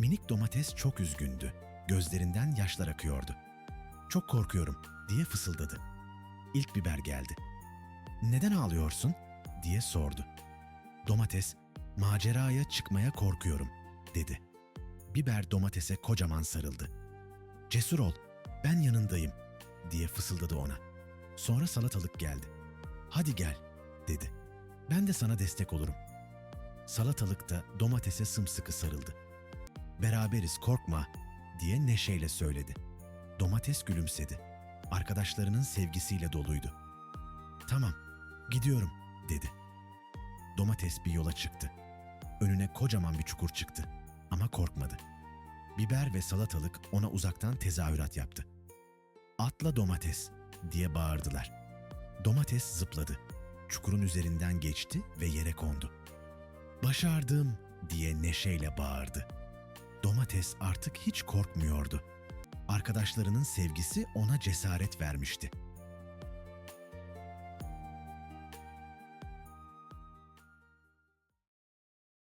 Minik domates çok üzgündü. Gözlerinden yaşlar akıyordu. Çok korkuyorum diye fısıldadı. İlk biber geldi. Neden ağlıyorsun diye sordu. Domates, maceraya çıkmaya korkuyorum dedi. Biber domatese kocaman sarıldı. Cesur ol, ben yanındayım diye fısıldadı ona. Sonra salatalık geldi. Hadi gel dedi. Ben de sana destek olurum. Salatalık da domatese sımsıkı sarıldı. Beraberiz korkma diye neşeyle söyledi. Domates gülümsedi. Arkadaşlarının sevgisiyle doluydu. Tamam, gidiyorum dedi. Domates bir yola çıktı. Önüne kocaman bir çukur çıktı ama korkmadı. Biber ve salatalık ona uzaktan tezahürat yaptı. Atla domates diye bağırdılar. Domates zıpladı. Çukurun üzerinden geçti ve yere kondu. Başardım diye neşeyle bağırdı. Domates artık hiç korkmuyordu. Arkadaşlarının sevgisi ona cesaret vermişti.